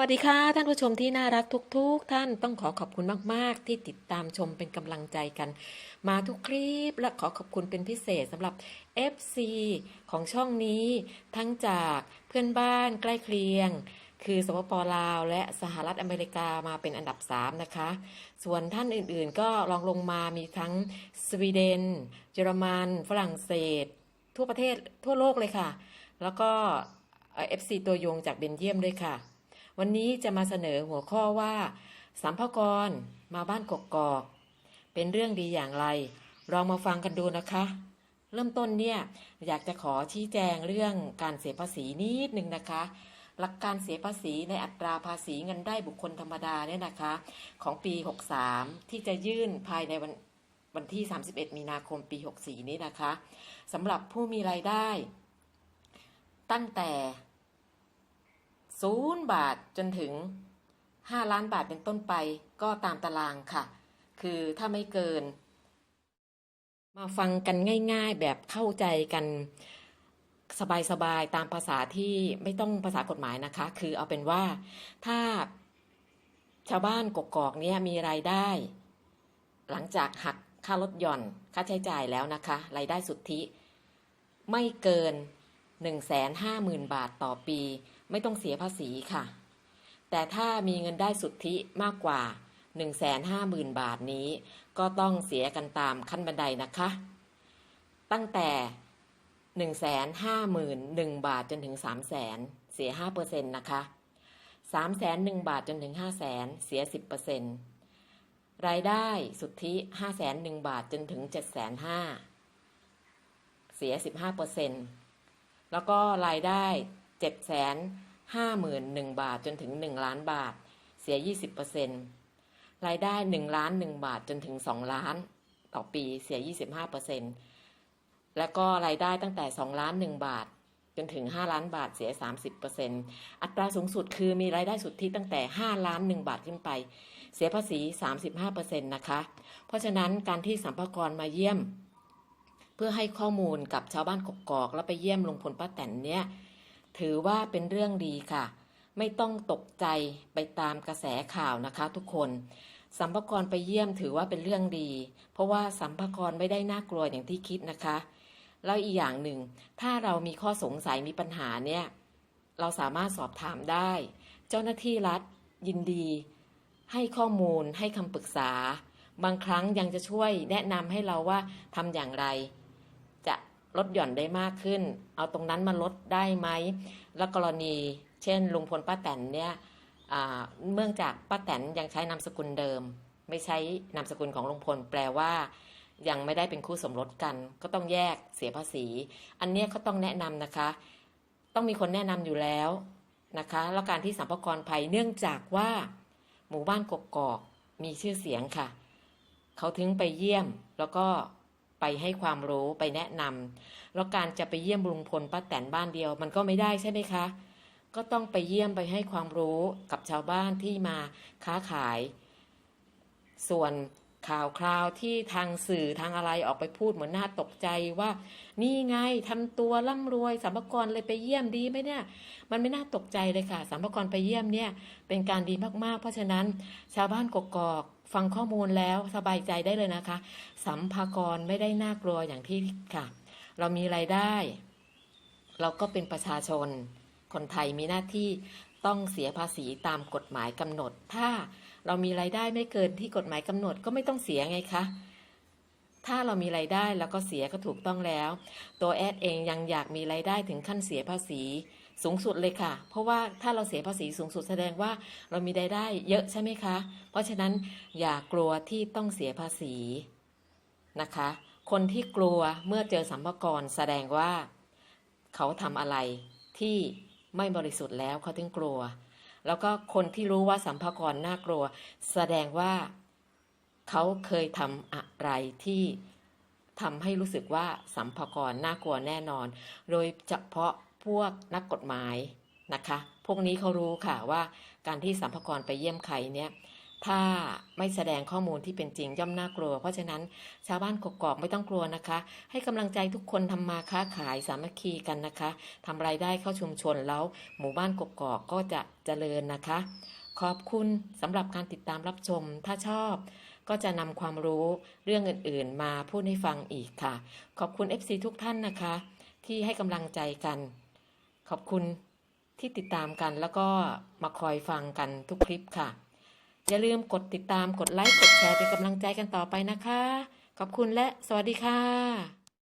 วัสดีค่ะท่านผู้ชมที่น่ารักทุกๆทท่านต้องขอขอบคุณมาก ๆ ที่ติดตามชมเป็นกำลังใจกัน มาทุกคลิปและขอขอบคุณเป็นพิเศษสำหรับ FC ของช่องนี้ ทั้งจากเพื่อนบ้านใกล้เคียง คือสปปลาว และสหรัฐอเมริกามาเป็นอันดับ 3 นะคะ ส่วนท่านอื่นๆ ก็ลองลงมามีทั้งสวีเดน เยอรมันฝรั่งเศส ทั่วประเทศทั่วโลกเลยค่ะ แล้วก็เอฟซีตัวยงจากเบนเยียมด้วยค่ะ วันนี้จะมาเสนอหัวข้อว่าสัมภากรมาบ้านกกอก เป็นเรื่องดีอย่างไร ลองมาฟังกันดูนะคะ เริ่มต้นเนี่ยอยากจะขอชี้แจงเรื่องการเสียภาษีนิดนึงนะคะ หลักการเสียภาษีในอัตราภาษีเงินได้บุคคลธรรมดาเนี่ยนะคะ ของปี 63 ที่จะยื่นภายในวันวันที่ 31 มีนาคมปี 64 นี้นะคะสำหรับผู้มีรายได้ ตั้งแต่ ศูนย์บาทจนถึง 5 ล้านบาทเป็นต้นไปก็ตามตารางค่ะ คือถ้าไม่เกิน มาฟังกันง่าย ๆ แบบเข้าใจกันสบายๆตามภาษาที่ไม่ต้องภาษากฎหมายนะคะ คือเอาเป็นว่าถ้าชาวบ้านกกอกเนี่ยมีรายได้ หลังจากหักค่ารถหย่อนค่าใช้จ่ายแล้วนะคะรายได้สุทธิ ไม่เกิน 150,000 บาทต่อปี ไม่ต้องเสียภาษีค่ะ แต่ถ้ามีเงินได้สุทธิมากกว่า 150,000 บาทนี้ ก็ต้องเสียกันตามขั้นบันไดนะคะ ตั้งแต่ 151,000 บาทจนถึง 300,000 เสีย 5%นะคะ301,000 บาทจนถึง 500,000 เสีย 10%รายได้สุทธิ 501,000 บาทจนถึง 750,000 เสีย 15%แล้วก็รายได้ 751,000 บาทจนถึง 1 ล้านบาท เสีย 20%รายได้ 1 ล้าน 1 บาทจนถึง 2 ล้าน ต่อปีเสีย 25%แล้วก็รายได้ตั้งแต่ 2 ล้าน 1 บาท จนถึง 5 ล้านบาทเสีย 30%อัตราสูงสุดคือมีรายได้สุทธิตั้งแต่ 5 ล้าน 1 บาทขึ้นไป เสียภาษี 35%นะคะ เพราะฉะนั้นการที่สัมภากรมาเยี่ยมเพื่อให้ข้อมูลกับชาวบ้านกกอก แล้วไปเยี่ยมลุงพลป้าแตนเนี่ย ถือว่าเป็นเรื่องดีค่ะ ไม่ต้องตกใจไปตามกระแสข่าวนะคะทุกคนสัมภากรไปเยี่ยมถือว่าเป็นเรื่องดี เพราะว่าสัมภากรไม่ได้น่ากลัวอย่างที่คิดนะคะ แล้วอีกอย่างหนึ่ง ถ้าเรามีข้อสงสัยมีปัญหาเนี่ย เราสามารถสอบถามได้ เจ้าหน้าที่รัฐยินดี ให้ข้อมูลให้คำปรึกษา บางครั้งยังจะช่วยแนะนำให้เราว่าทำอย่างไร ลดหย่อนได้มากขึ้น เอาตรงนั้นมาลดได้ไหม แล้วกรณีเช่นลุงพลป้าแตนเนี่ยเนื่องจากป้าแตนยังใช้นามสกุลเดิม ไม่ใช้นามสกุลของลุงพลแปลว่า ยังไม่ได้เป็นคู่สมรสกัน ก็ต้องแยกเสียภาษี อันนี้ก็ต้องแนะนำนะคะ ต้องมีคนแนะนำอยู่แล้วนะคะแล้วการที่สัมภากรภัยเนื่องจากว่าหมู่บ้านกกอกมีชื่อเสียงค่ะ เขาถึงไปเยี่ยมแล้วก็ ไปให้ความรู้ไปแนะนำแล้วการจะไปเยี่ยมลุงพลป้าแตนบ้านเดียว มันก็ไม่ได้ใช่ไหมคะ ก็ต้องไปเยี่ยมไปให้ความรู้กับชาวบ้านที่มาค้าขาย ส่วน ข่าวคราวที่ทางสื่อทางอะไรออกไปพูดเหมือนน่าตกใจว่า นี่ไงทำตัวร่ำรวยสัมภากรเลยไปเยี่ยมดีไหมเนี่ย มันไม่น่าตกใจเลยค่ะสัมภากรไปเยี่ยมเนี่ยเป็นการดีมากๆ เพราะฉะนั้นชาวบ้านกกอกฟังข้อมูลแล้วสบายใจได้เลยนะคะ สัมภากรไม่ได้น่ากลัวอย่างที่ค่ะ เรามีไรายได้ เราก็เป็นประชาชน คนไทยมีหน้าที่ ต้องเสียภาษีตามกฎหมายกำหนด ถ้าเรามีไรายได้ไม่เกินที่กฎหมายกำหนดก็ไม่ต้องเสียไงคะถ้าเรามีไรายได้แล้วก็เสียก็ถูกต้องแล้ว ตัวแอดเองยังอยากมีไรายได้ถึงขั้นเสียภาษีสูงสุดเลยค่ะ เพราะว่าถ้าเราเสียภาษีสูงสุดแสดงว่าเรามีรายได้เยอะใช่ไหมคะ เพราะฉะนั้นอย่ากลัวที่ต้องเสียภาษีนะคะ คนที่กลัวเมื่อเจอสัมภากระแสดงว่า เขาทำอะไรที่ ไม่บริสุทธิ์แล้วเขาถึงกลัว แล้วก็คนที่รู้ว่าสัมภากระน่ากลัว แสดงว่าเขาเคยทำอะไรที่ทำให้รู้สึกว่าสัมภากระน่ากลัวแน่นอน โดยเฉพาะพวกนักกฎหมายนะคะ พวกนี้เขารู้ค่ะว่าการที่สัมภากระไปเยี่ยมใครเนี่ย ถ้าไม่แสดงข้อมูลที่เป็นจริงย่อมน่ากลัว เพราะฉะนั้นชาวบ้านกกอกไม่ต้องกลัวนะคะ ให้กำลังใจทุกคนทำมาค้าขายสามัคคีกันนะคะทำรายได้เข้าชุมชนแล้ว หมู่บ้านกกอกก็จะเจริญนะคะ ขอบคุณสำหรับการติดตามรับชมถ้าชอบก็จะนำความรู้เรื่องอื่นๆ มาพูดให้ฟังอีกค่ะ ขอบคุณ FC ทุกท่านนะคะ ที่ให้กำลังใจกัน ขอบคุณที่ติดตามกันแล้วก็มาคอยฟังกันทุกคลิปค่ะ อย่าลืมกดติดตามกดไลค์กดแชร์เป็นกำลังใจกันต่อไปนะคะ ขอบคุณและสวัสดีค่ะ